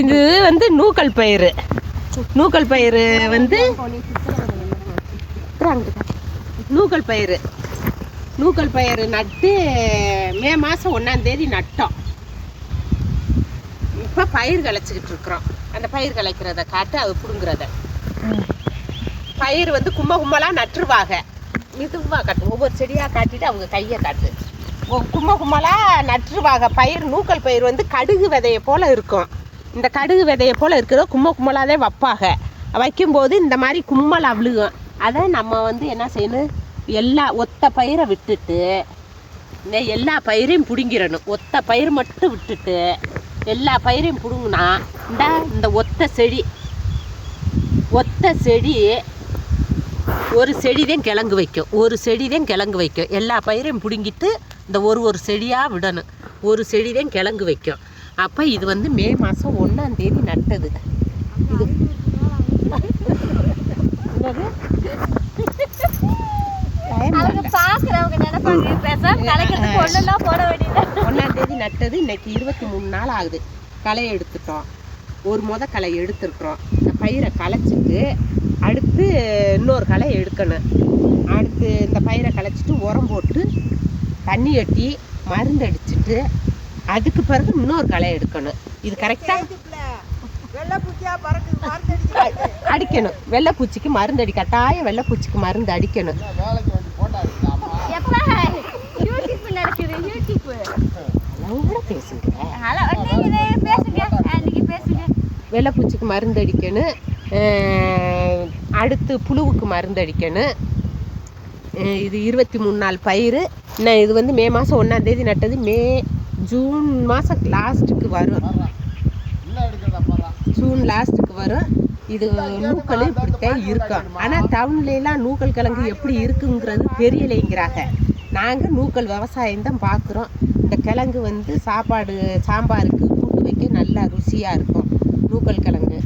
இது வந்து நூக்கல் பயிறு. நூக்கல் பயிறு வந்து நூக்கல் பயிறு. நூக்கல் பயிறு நட்டு மே மாதம் ஒன்றாந்தேதி நட்டோம். இப்போ பயிர் களைச்சிக்கிட்டு இருக்கிறோம். அந்த பயிர் களைக்கிறத காட்டு அது பிடுங்குறத. பயிர் வந்து கும்ப கும்பலாக நட்டுருவாங்க. மெதுவாக காட்டு ஒவ்வொரு செடியாக காட்டிட்டு அவங்க கையை காட்டு. ஒ- கும்ப கும்பலாக நட்டுருவாங்க. பயிர் நூக்கல் பயிர் வந்து கடுகு விதையை போல் இருக்கும். இந்த கடுகு விதையை போல் இருக்கிறத கும்ப கும்பலாகவே வைப்பாங்க. வைக்கும்போது இந்த மாதிரி கும்மல் விழுகும். அதை நம்ம வந்து என்ன செய்யணும்? எல்லா ஒத்த பயிரை விட்டுட்டு இந்த எல்லா பயிரையும் பிடுங்கிடணும். ஒத்த பயிர் மட்டும் விட்டுட்டு எல்லா பயிரையும் பிடுங்குனா இந்த இந்த ஒத்த செடி ஒத்த செடி ஒரு செடி தான் கிழங்கு வைக்கும். ஒரு செடி தான் கிழங்கு வைக்கும். எல்லா பயிரையும் பிடுங்கிட்டு இந்த ஒரு ஒரு செடியாக விடணும். ஒரு செடி தான் கிழங்கு வைக்கும். அப்போ இது வந்து மே மாதம் ஒன்றாம் தேதி நட்டது. இது ஒன்றாம் தேதி நட்டது. இன்னைக்கு இருபத்தி மூணு நாள் ஆகுது. களை எடுத்துட்டோம். ஒரு முத களை எடுத்துருக்குறோம். இந்த பயிரை களைச்சிட்டு அடுத்து இன்னொரு களை எடுக்கணும். அடுத்து இந்த பயிரை களைச்சிட்டு உரம் போட்டு தண்ணி கட்டி மருந்து அடிச்சிட்டு அதுக்கு பிறகு இன்னொரு களை எடுக்கணும். இது கரெக்டாக அடிக்கணும். வெள்ளைப்பூச்சிக்கு மருந்து அடி கட்டாயம் வெள்ளைப்பூச்சிக்கு மருந்து அடிக்கணும். வெள்ளைப்பூச்சிக்கு மருந்து அடிக்கணும். அடுத்து புழுவுக்கு மருந்து அடிக்கணும். இது இருபத்தி மூணு நாள் பயிர் நான் இது வந்து மே மாதம் ஒன்றாந்தேதி நட்டது. மே ஜூன் மாதம் லாஸ்ட்டுக்கு வரும். ஜூன் லாஸ்ட்டுக்கு வரும். இது நூக்கள் இப்படித்தான் இருக்கும். ஆனால் டவுன்லலாம் நூக்கல் கிழங்கு எப்படி இருக்குங்கிறது தெரியலைங்கிறாங்க. நாங்கள் நூக்கல் விவசாயம் தான் பார்க்குறோம் இந்த கிழங்கு வந்து சாப்பாடு சாம்பாருக்கு கூட்டு வைக்க நல்லா ருசியாக இருக்கும். நூக்கல் கிழங்கு.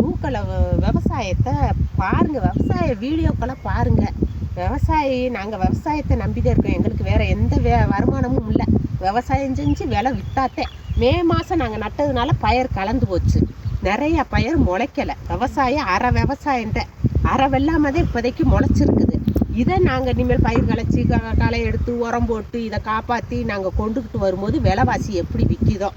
நூக்கலை விவசாயத்தை பாருங்கள் விவசாய வீடியோக்களை பாருங்கள் விவசாயி நாங்கள் விவசாயத்தை நம்பி தான் இருக்கோம். எங்களுக்கு வேறு எந்த வே வருமானமும் இல்லை. விவசாயம் செஞ்சு விலை விட்டாத்தே மே மாதம் நாங்கள் நட்டதுனால பயிர் கலந்து போச்சு. நிறைய பயிர் முளைக்கலை. விவசாயம் அரை விவசாயம் அரை வெள்ளாமதே தான் இப்போதைக்கு முளைச்சிருக்குது. இதை நாங்கள் இனிமேல் பயிர் களைச்சி க- களை எடுத்து உரம் போட்டு இதை காப்பாற்றி நாங்கள் கொண்டுக்கிட்டு வரும்போது விலைவாசி எப்படி விற்கிதோ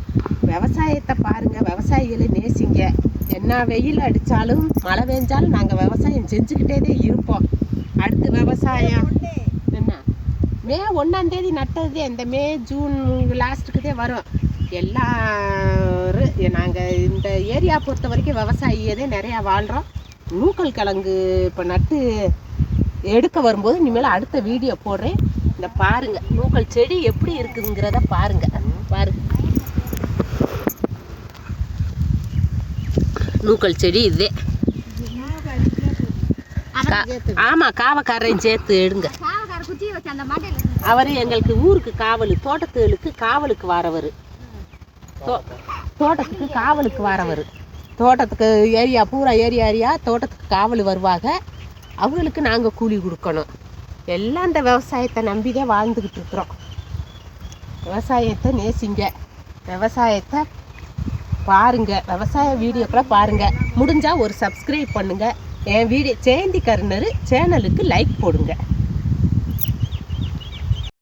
விவசாயத்தை பாருங்கள் விவசாயிகளை நேசிங்க. என்ன வெயில் அடித்தாலும் மழை பெஞ்சாலும் நாங்கள் விவசாயம் செஞ்சுக்கிட்டே தான் இருப்போம். அடுத்து விவசாயம். என்ன? மே ஒன்றாந்தேதி நட்டது இந்த மே ஜூன் லாஸ்ட்டுக்கு தான் வரும் எல்லாரும் நாங்கள் இந்த ஏரியா பொறுத்த வரைக்கும் விவசாயியே தான் நிறையா வாழ்கிறோம் நூக்கல் கிழங்கு இப்போ நட்டு எடுக்க வரும்போது இனிமேல் அடுத்த வீடியோ போடுறேன். இந்த பாருங்க நூக்கல் செடி எப்படி இருக்குங்கிறத பாருங்க. பாருங்க. நூக்கல் செடி இதே. ஆமா காவக்காரரையும் சேர்த்து எடுங்க. அவர் எங்களுக்கு ஊருக்கு காவல் தோட்டத்துகளுக்கு காவலுக்கு வரவர். தோட்டத்துக்கு காவலுக்கு வரவர். தோட்டத்துக்கு ஏரியா பூரா ஏரியா ஏரியா தோட்டத்துக்கு காவல் வருவாங்க அவங்களுக்கு நாங்கள் கூலி கொடுக்கணும். எல்லாம் இந்த விவசாயத்தை நம்பி தான் வாழ்ந்துக்கிட்டு இருக்கிறோம். விவசாயத்தை நேசிங்க. விவசாயத்தை பாருங்க. விவசாய வீடியோக்களை பாருங்க. முடிஞ்சா ஒரு சப்ஸ்கிரைப் பண்ணுங்க. என் வீடியோ சேந்தி கருணர் சேனலுக்கு லைக் போடுங்க.